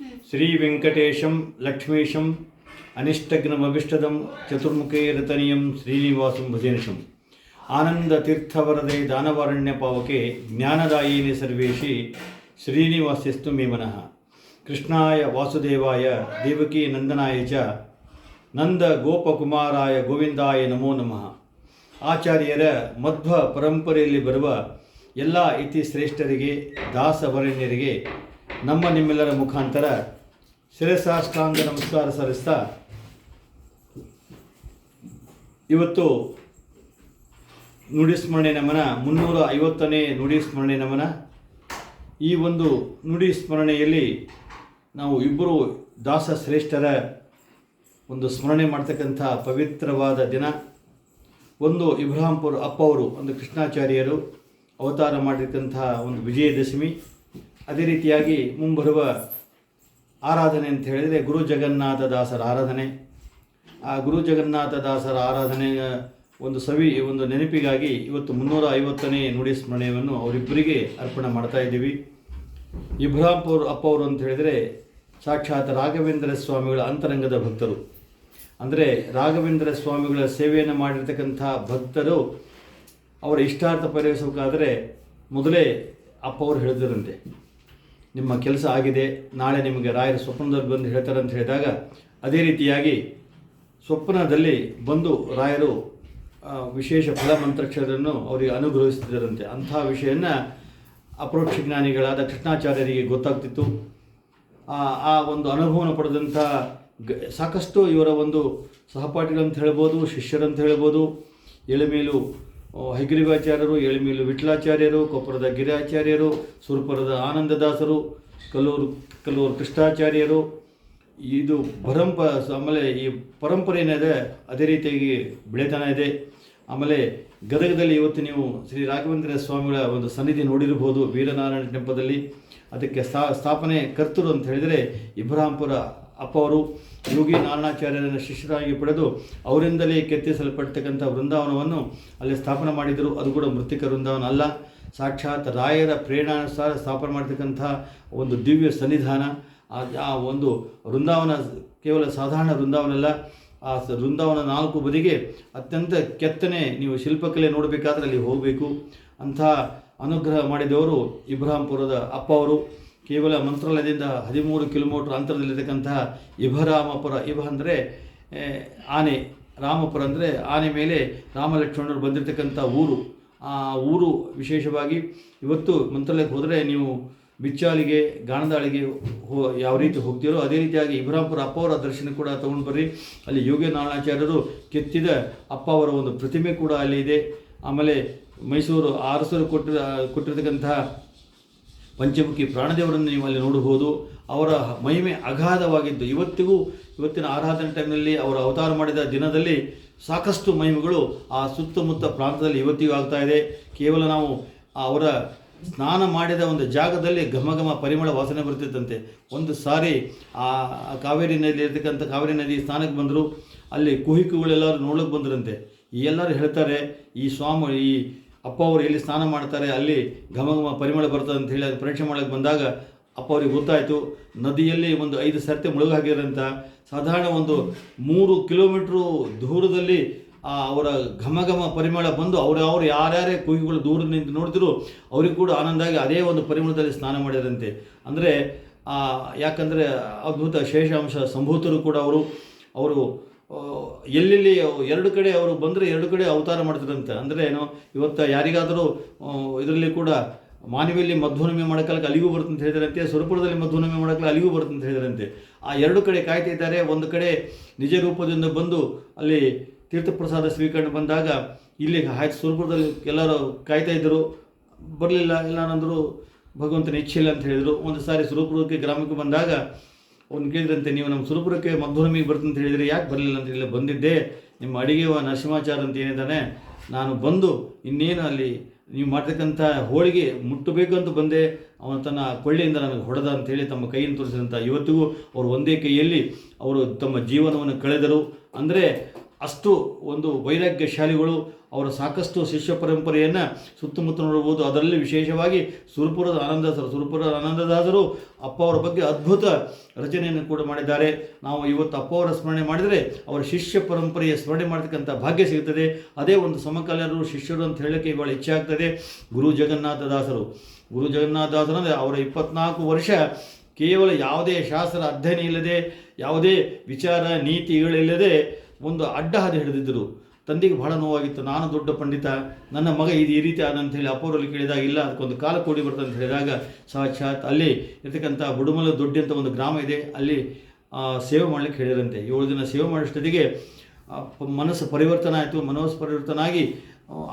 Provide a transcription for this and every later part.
ಶ್ರೀ ವೆಂಕಟೇಶಂ ಲಕ್ಷ್ಮೀಶಂ ಅನಿಷ್ಟಗ್ನಮಭಿಷ್ಟದಂ ಚತುರ್ಮುಖೇ ರತನೀಯಂ ಶ್ರೀನಿವಾಸಂ ಭಜನಿಶಂ. ಆನಂದ ತೀರ್ಥವರದೆ ದಾನವಾರಣ್ಯ ಪಾವಕೆ ಜ್ಞಾನದಾಯಿನಿ ಸರ್ವೇಶಿ ಶ್ರೀನಿವಾಸ್ಯಸ್ತು ಮೇ ಮನಃ. ಕೃಷ್ಣಾಯ ವಾಸುದೇವಾಯ ದೇವಕೀ ನಂದನಾಯ ಚ ನಂದ ಗೋಪಕುಮಾರಾಯ ಗೋವಿಂದಾಯ ನಮೋ ನಮಃ. ಆಚಾರ್ಯರ ಮಧ್ವ ಪರಂಪರೆಯಲ್ಲಿ ಬರುವ ಎಲ್ಲ ಇತಿ ಶ್ರೇಷ್ಠರಿಗೆ, ದಾಸವರಣ್ಯರಿಗೆ ನಮ್ಮ ನಿಮ್ಮೆಲ್ಲರ ಮುಖಾಂತರ ಶಿರಸಾಷ್ಟಾಂಗ ನಮಸ್ಕಾರ ಸಲ್ಲಿಸ್ತಾ ಇವತ್ತು ನುಡಿ ಸ್ಮರಣೆ ನಮನ, ಮುನ್ನೂರ ಐವತ್ತನೇ ನುಡಿ ಸ್ಮರಣೆ ನಮನ. ಈ ಒಂದು ನುಡಿ ಸ್ಮರಣೆಯಲ್ಲಿ ನಾವು ಇಬ್ಬರು ದಾಸ ಶ್ರೇಷ್ಠರ ಒಂದು ಸ್ಮರಣೆ ಮಾಡ್ತಕ್ಕಂಥ ಪವಿತ್ರವಾದ ದಿನ. ಒಂದು ಇಬ್ರಾಹಿಂಪುರ ಅಪ್ಪ ಅವರು, ಒಂದು ಕೃಷ್ಣಾಚಾರ್ಯರು ಅವತಾರ ಮಾಡಿರ್ತಕ್ಕಂಥ ಒಂದು ವಿಜಯದಶಮಿ. ಅದೇ ರೀತಿಯಾಗಿ ಮುಂಬರುವ ಆರಾಧನೆ ಅಂತ ಹೇಳಿದರೆ ಗುರು ಜಗನ್ನಾಥ ದಾಸರ ಆರಾಧನೆ. ಆ ಗುರು ಜಗನ್ನಾಥ ದಾಸರ ಆರಾಧನೆಯ ಒಂದು ಸವಿ, ಒಂದು ನೆನಪಿಗಾಗಿ ಇವತ್ತು ಮುನ್ನೂರ ಐವತ್ತನೇ ನುಡಿ ಸ್ಮರಣೆಯನ್ನು ಅವರಿಬ್ಬರಿಗೆ ಅರ್ಪಣೆ ಮಾಡ್ತಾ ಇದ್ದೀವಿ. ಇಬ್ರಾಂಪುರ್ ಅಪ್ಪ ಅವರು ಅಂತ ಹೇಳಿದರೆ ಸಾಕ್ಷಾತ್ ರಾಘವೇಂದ್ರ ಸ್ವಾಮಿಗಳ ಅಂತರಂಗದ ಭಕ್ತರು. ಅಂದರೆ ರಾಘವೇಂದ್ರ ಸ್ವಾಮಿಗಳ ಸೇವೆಯನ್ನು ಮಾಡಿರ್ತಕ್ಕಂಥ ಭಕ್ತರು ಅವರ ಇಷ್ಟಾರ್ಥ ಪರಿಹರಿಸಬೇಕಾದರೆ ಮೊದಲೇ ಅಪ್ಪ ಅವರು ಹೇಳಿದರಂತೆ ನಿಮ್ಮ ಕೆಲಸ ಆಗಿದೆ, ನಾಳೆ ನಿಮಗೆ ರಾಯರ ಸ್ವಪ್ನದಲ್ಲಿ ಬಂದು ಹೇಳ್ತಾರೆ ಅಂತ ಹೇಳಿದಾಗ, ಅದೇ ರೀತಿಯಾಗಿ ಸ್ವಪ್ನದಲ್ಲಿ ಬಂದು ರಾಯರು ವಿಶೇಷ ಫಲ ಮಂತ್ರಕ್ಷರನ್ನು ಅವರಿಗೆ ಅನುಗ್ರಹಿಸ್ತಿದ್ದರಂತೆ ಅಂಥ ವಿಷಯನ ಅಪರೋಕ್ಷ ಜ್ಞಾನಿಗಳಾದ ಕೃಷ್ಣಾಚಾರ್ಯರಿಗೆ ಗೊತ್ತಾಗ್ತಿತ್ತು. ಆ ಒಂದು ಅನುಭವನ ಪಡೆದಂಥ ಸಾಕಷ್ಟು ಇವರ ಒಂದು ಸಹಪಾಠಿಗಳಂತ ಹೇಳ್ಬೋದು, ಶಿಷ್ಯರಂತ ಹೇಳ್ಬೋದು ಎಳೆಮೇಲು ಹೈಗ್ರೀವಾಚಾರ್ಯರು ಎಳಿಮೇಲು ವಿಠಲಾಚಾರ್ಯರು ಕೊಪ್ಪರದ ಗಿರಿಯಾಚಾರ್ಯರು, ಸುರಪುರದ ಆನಂದದಾಸರು, ಕಲ್ಲೂರು ಕಲ್ಲೂರು ಕೃಷ್ಣಾಚಾರ್ಯರು. ಇದು ಪರಂಪ, ಆಮೇಲೆ ಈ ಪರಂಪರೆ ಏನಿದೆ ಅದೇ ರೀತಿಯಾಗಿ ಬೆಳೆತನ ಇದೆ. ಆಮೇಲೆ ಗದಗದಲ್ಲಿ ಇವತ್ತು ನೀವು ಶ್ರೀ ರಾಘವೇಂದ್ರ ಸ್ವಾಮಿಗಳ ಒಂದು ಸನ್ನಿಧಿ ನೋಡಿರಬಹುದು, ವೀರನಾರಾಯಣ ಟೆಂಪದಲ್ಲಿ ಅದಕ್ಕೆ ಸ್ಥಾ ಸ್ಥಾಪನೆ ಕರ್ತರು ಅಂತ ಹೇಳಿದರೆ ಇಬ್ರಾಹಿಂಪುರ ಅಪ್ಪ ಅವರು ಯೋಗಿ ನಾರಾಯಣಾಚಾರ್ಯರನ್ನು ಶಿಷ್ಯರಾಗಿ ಪಡೆದು ಅವರಿಂದಲೇ ಕೆತ್ತಿಸಲ್ಪಡ್ತಕ್ಕಂಥ ವೃಂದಾವನವನ್ನು ಅಲ್ಲಿ ಸ್ಥಾಪನೆ ಮಾಡಿದರು. ಅದು ಕೂಡ ಮೃತ್ತಿಕ ವೃಂದಾವನ ಅಲ್ಲ. ಸಾಕ್ಷಾತ್ ರಾಯರ ಪ್ರೇರಣಾನುಸಾರ ಸ್ಥಾಪನೆ ಮಾಡತಕ್ಕಂಥ ಒಂದು ದಿವ್ಯ ಸನ್ನಿಧಾನ. ಆ ಒಂದು ವೃಂದಾವನ ಕೇವಲ ಸಾಧಾರಣ ವೃಂದಾವನ ಅಲ್ಲ. ಆ ವೃಂದಾವನ ನಾಲ್ಕು ಬದಿಗೆ ಅತ್ಯಂತ ಕೆತ್ತನೆ ನೀವು ಶಿಲ್ಪಕಲೆ ನೋಡಬೇಕಾದ್ರೆ ಅಲ್ಲಿ ಹೋಗಬೇಕು. ಅಂಥ ಅನುಗ್ರಹ ಮಾಡಿದವರು ಇಬ್ರಾಹಿಂಪುರದ ಅಪ್ಪ ಅವರು. ಕೇವಲ ಮಂತ್ರಾಲಯದಿಂದ ಹದಿಮೂರು ಕಿಲೋಮೀಟರ್ ಅಂತರದಲ್ಲಿರ್ತಕ್ಕಂತಹ ಇಭರಾಮಪುರ ಇಬ ಅಂದರೆ ಆನೆ, ರಾಮಪುರ ಅಂದರೆ ಆನೆ ಮೇಲೆ ರಾಮಲಕ್ಷ್ಮಣರು ಬಂದಿರತಕ್ಕಂಥ ಊರು. ಆ ಊರು ವಿಶೇಷವಾಗಿ ಇವತ್ತು ಮಂತ್ರಾಲಯಕ್ಕೆ ಹೋದರೆ ನೀವು ಬಿಚ್ಚಾಲಿಗೆ ಗಾಣದಾಳಿಗೆ ಹೋ, ಯಾವ ರೀತಿ ಹೋಗ್ತೀರೋ ಅದೇ ರೀತಿಯಾಗಿ ಇಬ್ರಾಂಪುರ ಅಪ್ಪ ಅವರ ದರ್ಶನ ಕೂಡ ತಗೊಂಡು ಬರ್ರಿ. ಅಲ್ಲಿ ಯೋಗಿ ನಾರಾಯಣಾಚಾರ್ಯರು ಕೆತ್ತಿದ ಅಪ್ಪ ಅವರ ಒಂದು ಪ್ರತಿಮೆ ಕೂಡ ಅಲ್ಲಿ ಇದೆ. ಆಮೇಲೆ ಮೈಸೂರು ಅರಸರು ಕೊಟ್ಟಿರ, ಕೊಟ್ಟಿರತಕ್ಕಂತಹ ಪಂಚಮುಖಿ ಪ್ರಾಣದೇವರನ್ನು ನೀವು ಅಲ್ಲಿ ನೋಡಬಹುದು. ಅವರ ಮಹಿಮೆ ಅಗಾಧವಾಗಿದ್ದು, ಇವತ್ತಿಗೂ, ಇವತ್ತಿನ ಆರಾಧನೆ ಟೈಮ್ನಲ್ಲಿ ಅವರು ಅವತಾರ ಮಾಡಿದ ದಿನದಲ್ಲಿ ಸಾಕಷ್ಟು ಮಹಿಮೆಗಳು ಆ ಸುತ್ತಮುತ್ತ ಪ್ರಾಂತದಲ್ಲಿ ಇವತ್ತಿಗೂ ಆಗ್ತಾ ಇದೆ. ಕೇವಲ ನಾವು ಅವರ ಸ್ನಾನ ಮಾಡಿದ ಒಂದು ಜಾಗದಲ್ಲಿ ಘಮ ಘಮ ಪರಿಮಳ ವಾಸನೆ ಬರ್ತಿತ್ತಂತೆ. ಒಂದು ಸಾರಿ ಆ ಕಾವೇರಿ ನದಿಯಲ್ಲಿ ಇರ್ತಕ್ಕಂಥ ಕಾವೇರಿ ನದಿ ಸ್ನಾನಕ್ಕೆ ಬಂದರು. ಅಲ್ಲಿ ಕುಹಿಕುಗಳೆಲ್ಲರೂ ನೋಡೋಕೆ ಬಂದರಂತೆ. ಎಲ್ಲರೂ ಹೇಳ್ತಾರೆ, ಈ ಸ್ವಾಮಿ, ಈ ಅಪ್ಪ ಅವರು ಎಲ್ಲಿ ಸ್ನಾನ ಮಾಡ್ತಾರೆ, ಅಲ್ಲಿ ಘಮ ಪರಿಮಳ ಬರ್ತದೆ ಅಂತ ಹೇಳಿ ಅದು ಪರೀಕ್ಷೆ ಮಾಡೋಕ್ಕೆ ಬಂದಾಗ ಅಪ್ಪ ಅವ್ರಿಗೆ ಗೊತ್ತಾಯಿತು, ನದಿಯಲ್ಲಿ ಒಂದು ಐದು ಸರ್ತಿ ಮುಳುಗಾಗಿರೋಂಥ ಸಾಧಾರಣ ಒಂದು ಮೂರು ಕಿಲೋಮೀಟ್ರು ದೂರದಲ್ಲಿ ಅವರ ಘಮ ಘಮ ಪರಿಮಳ ಬಂದು ಅವರು ಅವರು ಯಾರ್ಯಾರೇ ಕೂಗಿಗಳು ದೂರ ನಿಂತು ನೋಡಿದ್ರು ಅವ್ರಿಗೆ ಕೂಡ ಆನಂದಾಗಿ ಅದೇ ಒಂದು ಪರಿಮಳದಲ್ಲಿ ಸ್ನಾನ ಮಾಡಿದಂತೆ. ಅಂದರೆ ಯಾಕಂದರೆ ಅದ್ಭುತ ಶೇಷಾಂಶ ಸಂಭೂತರು ಕೂಡ ಅವರು ಅವರು ಆ, ಎಲ್ಲೆಲ್ಲಿ ಎರಡು ಕಡೆ ಅವರು ಬಂದರೆ ಎರಡು ಕಡೆ ಅವತಾರ ಮಾಡ್ತಾರಂತೆ ಅಂದರೆ ಏನು ಇವತ್ತು ಯಾರಿಗಾದರೂ ಇದರಲ್ಲಿ ಕೂಡ ಮಾನವಿಯಲ್ಲಿ ಮಧ್ವನಮೆ ಮಾಡೋಕ್ಕಲ್ಲ ಅಂತ ಬರ್ತಂತ ಸ್ವರೂಪದಲ್ಲಿ ಮಧ್ವನಮಿ ಮಧ್ವನಮೆ ಅಲಿಗೂ ಅಲ್ಲಿಗೂ ಅಂತ ಹೇಳಿದ್ರಂತೆ. ಆ ಎರಡು ಕಡೆ ಕಾಯ್ತಾ ಇದ್ದಾರೆ. ಒಂದು ಕಡೆ ನಿಜ ರೂಪದಿಂದ ಬಂದು ಅಲ್ಲಿ ತೀರ್ಥಪ್ರಸಾದ ಸ್ವೀಕರಣೆ ಬಂದಾಗ ಇಲ್ಲಿ ಆಯ್ತು, ಸುರಪುರದಲ್ಲಿ ಎಲ್ಲರೂ ಕಾಯ್ತಾ ಇದ್ದರು. ಬರಲಿಲ್ಲ ಇಲ್ಲ ಅಂದರು ಭಗವಂತನ ಇಚ್ಛೆ ಇಲ್ಲ ಅಂತ ಹೇಳಿದರು. ಒಂದು ಸಾರಿ ಸುರಪುರಕ್ಕೆ, ಗ್ರಾಮಕ್ಕೆ ಬಂದಾಗ, ಅವ್ನು ಕೇಳಿದ್ರಂತೆ, ನೀವು ನಮ್ಮ ಸುರಪುರಕ್ಕೆ ಮಧುರಮಿಗೆ ಬರ್ತಂತ ಹೇಳಿದರೆ, ಯಾಕೆ ಬರಲಿಲ್ಲ ಅಂತ ಇಲ್ಲ ಬಂದಿದ್ದೆ. ನಿಮ್ಮ ಅಡಿಗೆವ ನರಸಿಂಹಾಚಾರ ಅಂತ ಏನಿದ್ದಾನೆ, ನಾನು ಬಂದು ಇನ್ನೇನು ಅಲ್ಲಿ ನೀವು ಮಾಡ್ತಕ್ಕಂಥ ಹೋಳಿಗೆ ಮುಟ್ಟಬೇಕು ಅಂತ ಬಂದೆ. ಅವನು ತನ್ನ ಕೊಳ್ಳಿಯಿಂದ ನನಗೆ ಹೊಡೆದ ಅಂತೇಳಿ ತಮ್ಮ ಕೈಯನ್ನು ತೋರಿಸಿದಂಥ ಇವತ್ತಿಗೂ ಅವರು ಒಂದೇ ಕೈಯಲ್ಲಿ ಅವರು ತಮ್ಮ ಜೀವನವನ್ನು ಕಳೆದರು. ಅಂದರೆ ಅಷ್ಟು ಒಂದು ವೈರಾಗ್ಯಶಾಲಿಗಳು ಅವರ ಸಾಕಷ್ಟು ಶಿಷ್ಯ ಪರಂಪರೆಯನ್ನು ಸುತ್ತಮುತ್ತ ನೋಡಬಹುದು. ಅದರಲ್ಲಿ ವಿಶೇಷವಾಗಿ ಸುರಪುರದ ಆನಂದದಾಸರು ಸುರಪುರದ ಆನಂದದಾಸರು ಅಪ್ಪ ಅವರ ಬಗ್ಗೆ ಅದ್ಭುತ ರಚನೆಯನ್ನು ಕೂಡ ಮಾಡಿದ್ದಾರೆ. ನಾವು ಇವತ್ತು ಅಪ್ಪ ಅವರ ಸ್ಮರಣೆ ಮಾಡಿದರೆ ಅವರ ಶಿಷ್ಯ ಪರಂಪರೆಯ ಸ್ಮರಣೆ ಮಾಡತಕ್ಕಂಥ ಭಾಗ್ಯ ಸಿಗುತ್ತದೆ ಅದೇ ಒಂದು ಸಮಕಾಲೀನರು, ಶಿಷ್ಯರು ಅಂತ ಹೇಳಕ್ಕೆ ಇವಾಗ ಇಚ್ಛೆ ಆಗ್ತದೆ. ಗುರು ಜಗನ್ನಾಥ ದಾಸರು. ಗುರು ಜಗನ್ನಾಥ ದಾಸರು ಅಂದರೆ ಅವರ ಇಪ್ಪತ್ನಾಲ್ಕು ವರ್ಷ ಕೇವಲ ಯಾವುದೇ ಶಾಸ್ತ್ರ ಅಧ್ಯಯನ ಇಲ್ಲದೆ, ಯಾವುದೇ ವಿಚಾರ, ನೀತಿಗಳಿಲ್ಲದೆ ಒಂದು ಅಡ್ಡ ಹಾದಿ ಹಿಡಿದಿದ್ದರು. ತಂದೆಗೆ ಬಹಳ ನೋವಾಗಿತ್ತು. ನಾನು ದೊಡ್ಡ ಪಂಡಿತ, ನನ್ನ ಮಗ ಇದು ಈ ರೀತಿ ಆದಂತ ಹೇಳಿ ಅಪ್ಪವರಲ್ಲಿ ಕೇಳಿದಾಗ, ಇಲ್ಲ, ಅದಕ್ಕೊಂದು ಕಾಲ ಕೂಡಿ ಬರ್ತದೆ ಅಂತ ಹೇಳಿದಾಗ, ಸಾಕ್ಷಾತ್ ಅಲ್ಲಿ ಇರ್ತಕ್ಕಂಥ ಬುಡುಮಲ ದೊಡ್ಡಿ ಅಂತ ಒಂದು ಗ್ರಾಮ ಇದೆ. ಅಲ್ಲಿ ಸೇವೆ ಮಾಡಲಿಕ್ಕೆ ಹೇಳಿರಂತೆ ಏಳು ದಿನ ಸೇವೆ ಮಾಡೋಷ್ಟೊತ್ತಿಗೆ ಮನಸ್ಸು ಪರಿವರ್ತನೆ ಆಯಿತು. ಮನಸ್ಸು ಪರಿವರ್ತನೆ ಆಗಿ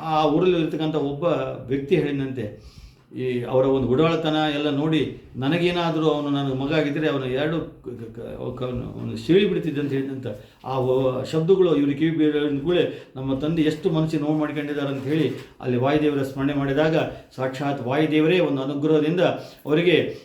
ಆ ಊರಲ್ಲಿ ಇರ್ತಕ್ಕಂಥ ಒಬ್ಬ ವ್ಯಕ್ತಿ ಹೇಳಿದಂತೆ ಈ ಅವರ ಒಂದು ಉಡಾಳತನ ಎಲ್ಲ ನೋಡಿ ನನಗೇನಾದರೂ ಅವನು ನನ್ನ ಮಗ ಆಗಿದ್ದರೆ ಅವನು ಎರಡು ಅವನು ಸೀಳಿ ಬಿಡ್ತಿದ್ದೆ ಅಂತ ಹೇಳಿದಂತ ಆ ಶಬ್ದಗಳು ಇವರು ಕಿವಿ ನಮ್ಮ ತಂದೆ ಎಷ್ಟು ಮನಸ್ಸಿಗೆ ನೋವು ಮಾಡ್ಕೊಂಡಿದ್ದಾರೆ ಅಂತ ಹೇಳಿ ಅಲ್ಲಿ ವಾಯುದೇವರ ಸ್ಮರಣೆ ಮಾಡಿದಾಗ ಸಾಕ್ಷಾತ್ ವಾಯುದೇವರೇ ಒಂದು ಅನುಗ್ರಹದಿಂದ ಅವರಿಗೆ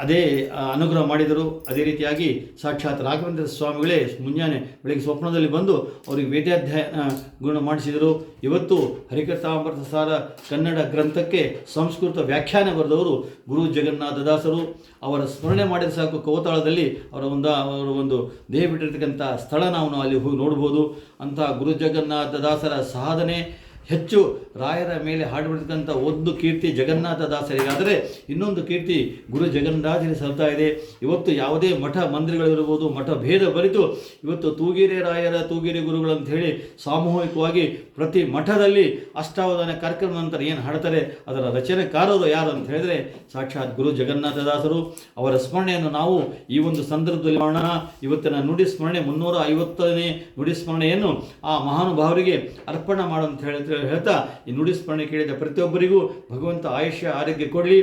ಅದೇ ಅನುಗ್ರಹ ಮಾಡಿದರು ಅದೇ ರೀತಿಯಾಗಿ ಸಾಕ್ಷಾತ್ ರಾಘವೇಂದ್ರ ಸ್ವಾಮಿಗಳೇ ಮುಂಜಾನೆ ಬೆಳಗ್ಗೆ ಸ್ವಪ್ನದಲ್ಲಿ ಬಂದು ಅವರಿಗೆ ವೇದಾಧ್ಯಯನ ಗುಣ ಮಾಡಿಸಿದರು. ಇವತ್ತು ಹರಿಕಥಾಮೃತ ಸಾರ ಕನ್ನಡ ಗ್ರಂಥಕ್ಕೆ ಸಂಸ್ಕೃತ ವ್ಯಾಖ್ಯಾನ ಬರೆದವರು ಗುರು ಜಗನ್ನಾಥ ದಾಸರು. ಅವರ ಸ್ಮರಣೆ ಮಾಡಿದ ಸಾಕು ಕೋತಾಳದಲ್ಲಿ ಅವರ ಒಂದು ಅವರ ಒಂದು ದೇಹ ಬಿಟ್ಟಿರ್ತಕ್ಕಂಥ ಸ್ಥಳ ನಾವು ಅಲ್ಲಿ ಹೋಗಿ ನೋಡ್ಬೋದು. ಅಂತಹ ಗುರು ಜಗನ್ನಾಥ ದಾಸರ ಸಾಧನೆ. ಹೆಚ್ಚು ರಾಯರ ಮೇಲೆ ಹಾಡುಬಿಡ್ತಕ್ಕಂಥ ಒಂದು ಕೀರ್ತಿ ಜಗನ್ನಾಥ ದಾಸರಿಗಾದರೆ ಇನ್ನೊಂದು ಕೀರ್ತಿ ಗುರು ಜಗನ್ನಾಥನಿಗೆ ಸಲ್ತಾ ಇದೆ. ಇವತ್ತು ಯಾವುದೇ ಮಠ ಮಂದಿರಗಳಿರ್ಬೋದು ಮಠ ಭೇದ ಬರಿತು, ಇವತ್ತು ತೂಗಿರೆ ರಾಯರ, ತೂಗಿರೆ ಗುರುಗಳು ಅಂತ ಹೇಳಿ ಸಾಮೂಹಿಕವಾಗಿ ಪ್ರತಿ ಮಠದಲ್ಲಿ ಅಷ್ಟಾವಧಾನ ಕಾರ್ಯಕ್ರಮ ನಂತರ ಏನು ಹಾಡ್ತಾರೆ, ಅದರ ರಚನೆಕಾರರು ಯಾರು ಅಂತ ಹೇಳಿದರೆ ಸಾಕ್ಷಾತ್ ಗುರು ಜಗನ್ನಾಥದಾಸರು. ಅವರ ಸ್ಮರಣೆಯನ್ನು ನಾವು ಈ ಒಂದು ಸಂದರ್ಭದಲ್ಲಿ ಮಾಡೋಣ. ಇವತ್ತಿನ ನುಡಿ ಸ್ಮರಣೆ ಮುನ್ನೂರ ಐವತ್ತನೇ ನುಡಿ ಸ್ಮರಣೆಯನ್ನು ಆ ಮಹಾನುಭಾವರಿಗೆ ಅರ್ಪಣೆ ಮಾಡು ಅಂತ ಹೇಳಿ ಹೇಳ್ತಾ ಈ ನುಡಿ ಸ್ಮರಣೆ ಕೇಳಿದ ಪ್ರತಿಯೊಬ್ಬರಿಗೂ ಭಗವಂತ ಆಯುಷ್ಯ, ಆರೋಗ್ಯ ಕೊಡಲಿ.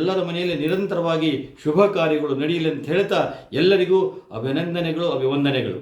ಎಲ್ಲರ ಮನೆಯಲ್ಲಿ ನಿರಂತರವಾಗಿ ಶುಭ ಕಾರ್ಯಗಳು ನಡೆಯಲಿ ಅಂತ ಹೇಳ್ತಾ ಎಲ್ಲರಿಗೂ ಅಭಿನಂದನೆಗಳು, ಅಭಿವಂದನೆಗಳು.